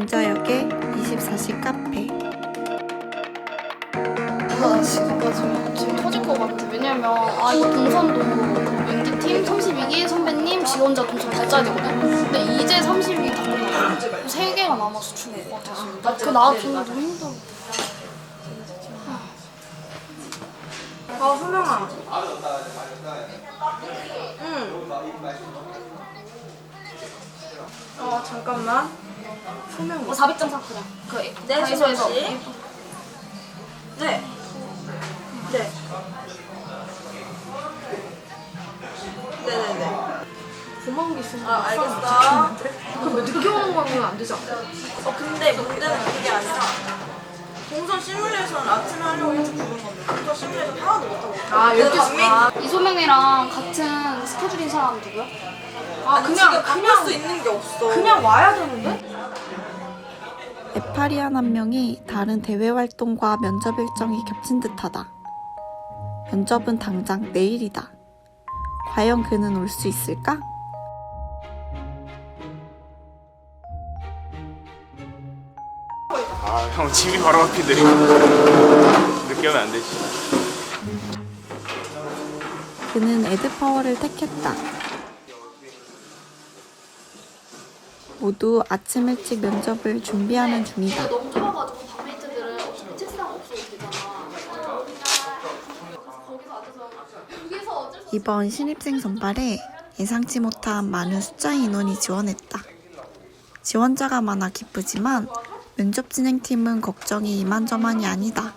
금저역의 24시 카페. 나 지금까지 지금 터질 것 같아. 왜냐면 아 이거 동선도 연기팀 32기 선배님 지원자 동선 다 짜야 되거든. 근데 이제 32기 다 끝났어. 세 개가 남아서 죽을 것 같아서. 나그 나도 정말 너무 힘들어. 아, 소명아. 응. 어, 잠깐만. 소명. 뭐 400점 사 그냥. 그 네, 다이소에서. 소명 씨. 네. 네. 네네네. 고마운 게 있으면. 아, 알겠어. 그럼 왜 늦게 오는 거면 안 되지 않아? 어, 근데 문제는 그게 아니라 동선 시뮬레이션 아침에 하려고 해서 부른 건데 동선 시뮬레이션 하나도 못하고 아, 그래서 12시. 당연히 아, 이소명이랑 같은 스케줄인 사람 누구야? 아, 그냥 바꿀 수 있는 게 없어 그냥 와야 되는데? 에파리안 한 명이 다른 대외 활동과 면접 일정이 겹친 듯하다. 면접은 당장 내일이다. 과연 그는 올 수 있을까? 아, 형 집이 바로 앞인데 늦게 오면 안 되지. 그는 에드파워를 택했다. 모두 아침 일찍 면접을 준비하는 중이다. 너무 좁아가지고 밤메이트들은 어차피 책상 없어도 되잖아. 거기서 앉아서 여기서 어쩔 수 없어. 이번 신입생 선발에 예상치 못한 많은 숫자의 인원이 지원했다. 지원자가 많아 기쁘지만 면접 진행팀은 걱정이 이만저만이 아니다.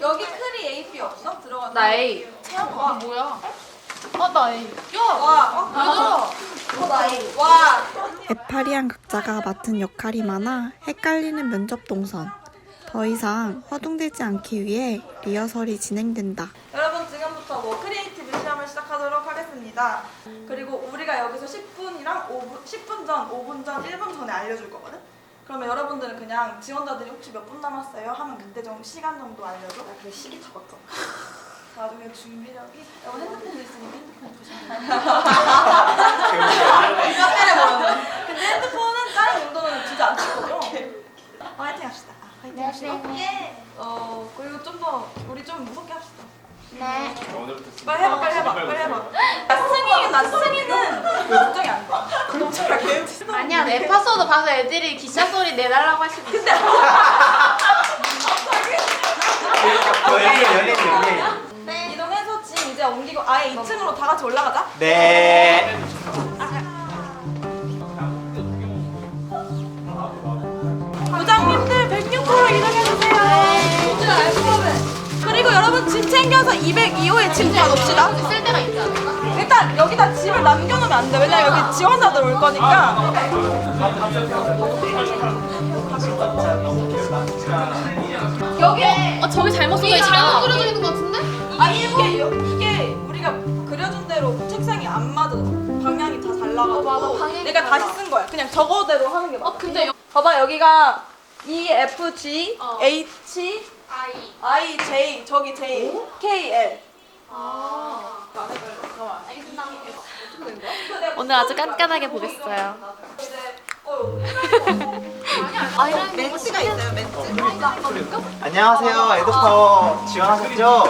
여기 크리 AP 없어? 들어가 나 A. 아 뭐야? 아나 A. 야. 와, 어? 얘들아. 에파리안 각자가 맡은 역할이 많아 헷갈리는 면접 동선. 더 이상 허둥대지 않기 위해 리허설이 진행된다. 여러분 지금부터 뭐 크리에이티브 시험을 시작하도록 하겠습니다 그리고 우리가 여기서 10분이랑 5분, 10분 전, 5분 전, 1분 전에 알려줄 거거든? 그러면 여러분들은 그냥 지원자들이 혹시 몇 분 남았어요? 하면 그때 정도 시간 정도 알려줘 나 그래 시계 잡았어 나중에 준비력이 여기 핸드폰도 있으니까 핸드폰 보는 근데 핸드폰은 다른 정도는 주지 거죠? 화이팅 합시다 아, 화이팅 합시다 어 그리고 좀 더 우리 좀 무섭게 합시다 네. 빨리 해봐 빨리 해봐 빨리 해봐 나 승희 나 승희는 걱정이 안돼 걱정이 안돼 아니야 내 파스워드 봐서 애들이 기차 소리 내달라고 하시고 있어. 연예인 연예인 연예인 아예 2층으로 다 같이 올라가자 네 부장님들 106호로 이동해주세요 그리고 여러분 짐 챙겨서 202호에 짐 가놓읍시다 쓸 데가 있지 않을까? 일단 여기다 짐을 남겨놓으면 안 돼. 왜냐면 여기 지원자들 올 거니까. 여기 어 저기 잘못 써 있다. 잘못 그려져 있는 것 같은데? 아 이게 여- 이게 우리가 그려준 대로 책상이 안 맞아. 방향이 다 달라가지고. 어, 맞아. 방향이 내가 달라. 다시 쓴 거야. 그냥 저거대로 하는 게 맞아. 어 근데 여... 봐봐 여기가 E F G 어. H 아이. I J 저기 J K L. 아. 알겠습니다. 오늘 아주 깐깐하게 보겠어요. 멘트가 있어요. 멘트. 안녕하세요 에드파워 지원하셨죠?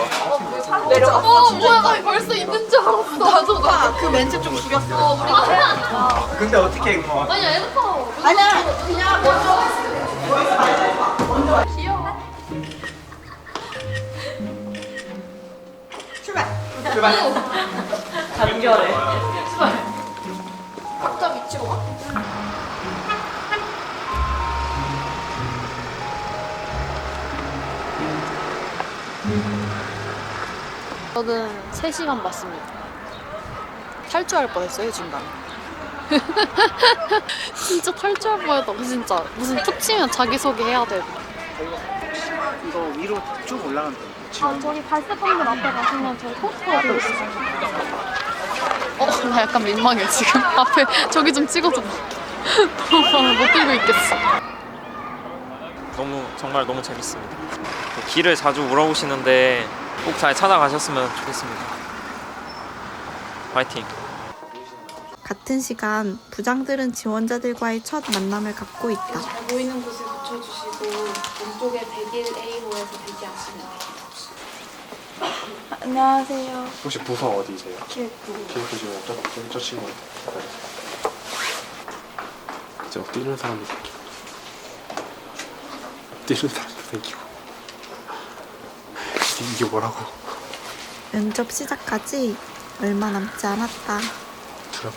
어 뭐야 나 벌써 있는 줄 알았어. 나도 나. 그 멘트 좀 죽였어. 어 우리가 해. 근데 어떻게 뭐 아니야 에드파워. 아니야 그냥 먼저. 귀여워. 출발. 출발 간결해. 저는 3시간 봤습니다. 탈주할 뻔했어요, 중간에. 진짜 탈주할 뻔했다고, 진짜. 무슨 툭 치면 자기소개 해야 되고. 이거 위로 쭉 올라간다 아, 저기 발색 건물 앞에 가시면 저희 포스터가 되어 있어요. 어, 나 약간 민망해, 지금. 앞에 저기 좀 찍어줘. 못 들고 있겠어. 너무 정말 너무 재밌습니다. 길을 자주 물어보시는데 꼭 잘 찾아가셨으면 좋겠습니다. 파이팅! 같은 시간 부장들은 지원자들과의 첫 만남을 갖고 있다. 잘 보이는 곳에 붙여주시고 왼쪽에 101 A호에서 대기하시면 돼요. 안녕하세요. 혹시 부서 어디세요? 기획부. 기획부시면 저, 저, 저 친구 엎드리는 사람도 생기 고 엎드리는 사람도 생기고 이게 뭐라고 면접 시작까지 얼마 남지 않았다. 그럼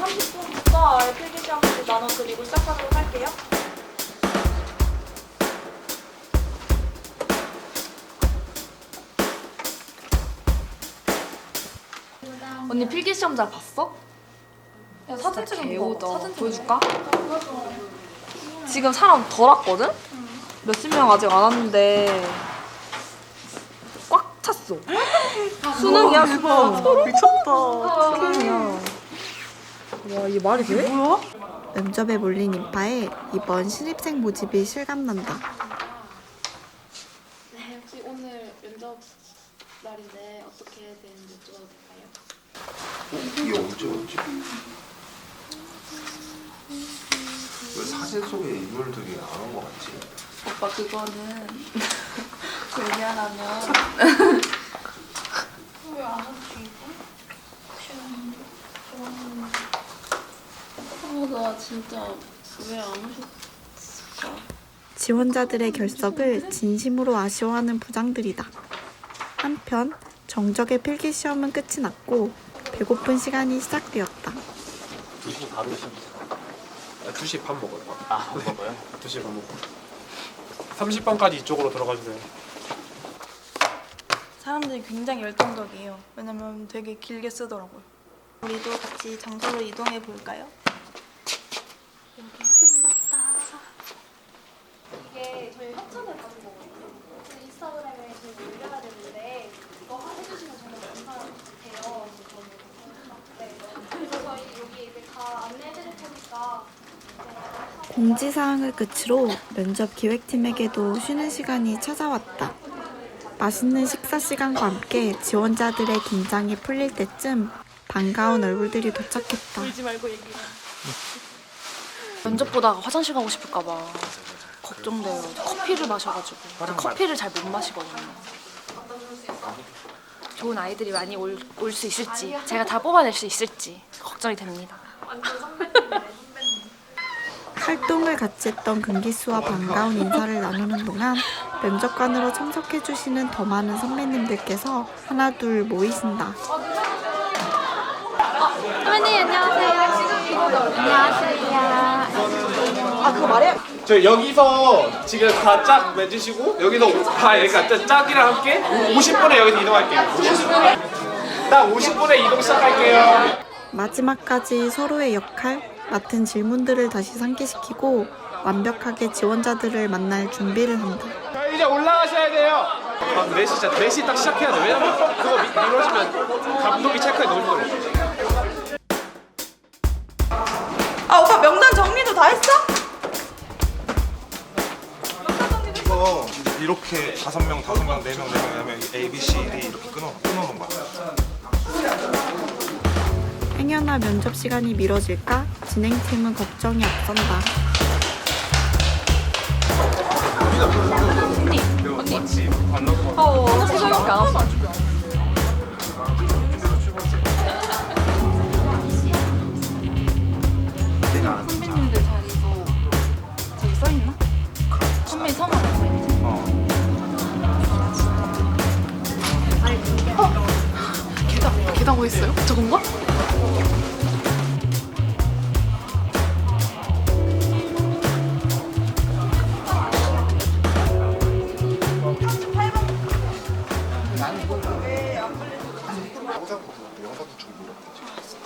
30분부터 필기 시험까지 나눠 드리고 시작하도록 할게요. 언니 필기 시험 잘 봤어? 야, 사진 찍은 거 개오다. 사진 보여줄까? 지금 사람 덜 왔거든? 몇십 명 아직 안 왔는데 꽉 찼어. 수능이야 수능. 미쳤다. 수능이야. 와 이게 말이 돼? 뭐야? 면접에 몰린 인파에 이번 신입생 모집이 실감난다. 네, 혹시 오늘 면접 날인데 어떻게 되는지 여쭤봐도 될까요? 이게 언제 왔지? 사진 속의 인물들이 안온것 같지? 오빠 그거는 왜냐하면 나 진짜 왜 안 오셨을까? 지원자들의 결석을 진심으로 아쉬워하는 부장들이다. 한편 정적의 필기 시험은 끝이 났고 배고픈 시간이 시작되었다. 2시 바로 시 험 2시 반 먹어요 아 먹어요? 2시 반 먹고 30번까지 이쪽으로 들어가 주세요 사람들이 굉장히 열정적이에요. 왜냐면 되게 길게 쓰더라고요. 우리도 같이 장소를 이동해 볼까요? 이게 저희 협찬을 받은 거거든요. 그래서 인스타그램에 저희 올려야 되는데 이거 해주시면 정말 감사해요. 네. 그래서 저희 여기 이제 다 안내해드릴 테니까 공지사항을 끝으로 면접 기획팀에게도 쉬는 시간이 찾아왔다. 맛있는 식사 시간과 함께 지원자들의 긴장이 풀릴 때쯤 반가운 얼굴들이 도착했다. 면접 보다가 화장실 가고 싶을까 봐 걱정돼요. 저 커피를 마셔가지고 저 커피를 잘 못 마시거든요. 좋은 아이들이 많이 올 수 있을지 제가 다 뽑아낼 수 있을지 걱정이 됩니다. 활동을 같이 했던 금기수와 반가운 인사를 나누는 동안 면접관으로 참석해주시는 더 많은 선배님들께서 하나 둘 모이신다. 저 여기서 지금 다 짝 맺으시고 여기서 다 그러니까 짜- 짝이랑 함께 50분에 여기서 이동할게요. 50분 딱 50분에 이동 시작할게요. 마지막까지 서로의 역할, 맡은 질문들을 다시 상기시키고 완벽하게 지원자들을 만날 준비를 한다. 자 이제 올라가셔야 돼요. 아, 4시 진짜 4시 딱 시작해야 돼. 왜냐면 그거 미, 미뤄지면 감독이 체크해 놓을 거예요. 아 오빠 명단 정리도 다 했어? 이거 이렇게 다섯 명, 다섯 명, 네 명, 네 명, 네 명, A, B, C, D 이렇게 끊어 끊어 놓은 거야. 행여나 면접 시간이 미뤄질까 진행팀은 걱정이 앞선다. 어 세상밖에 안 왔어. 뭐 있어요? 저건가?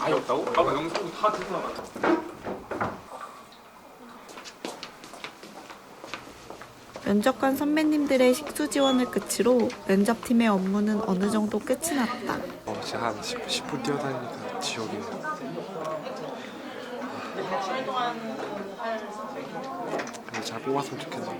아예 없다고? 아까 영상 다 듣고 나갔다. 면접관 선배님들의 식수 지원을 끝으로 면접팀의 업무는 어느 정도 끝이 났다. 어, 제가 한 10, 10분 뛰어다니니까 지옥이네. 근데 잘 뽑았으면 좋겠어. 너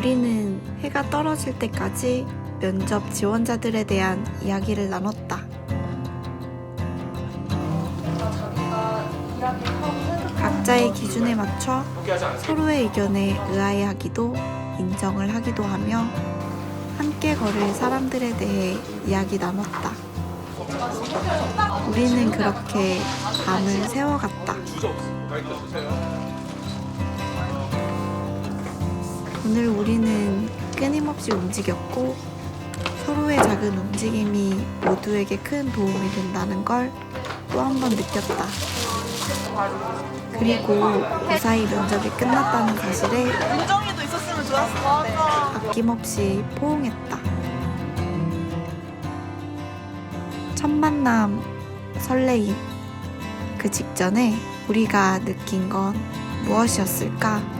우리는 해가 떨어질 때까지 면접 지원자들에 대한 이야기를 나눴다. 각자의 기준에 맞춰 서로의 의견에 의아해하기도 인정을 하기도 하며 함께 걸을 사람들에 대해 이야기 나눴다. 우리는 그렇게 밤을 새워갔다. 오늘 우리는 끊임없이 움직였고 서로의 작은 움직임이 모두에게 큰 도움이 된다는 걸 또 한 번 느꼈다. 그리고 무사히 면접이 끝났다는 사실에 은정이도 있었으면 좋았을 텐데. 아낌없이 포옹했다. 첫 만남, 설레임. 그 직전에 우리가 느낀 건 무엇이었을까?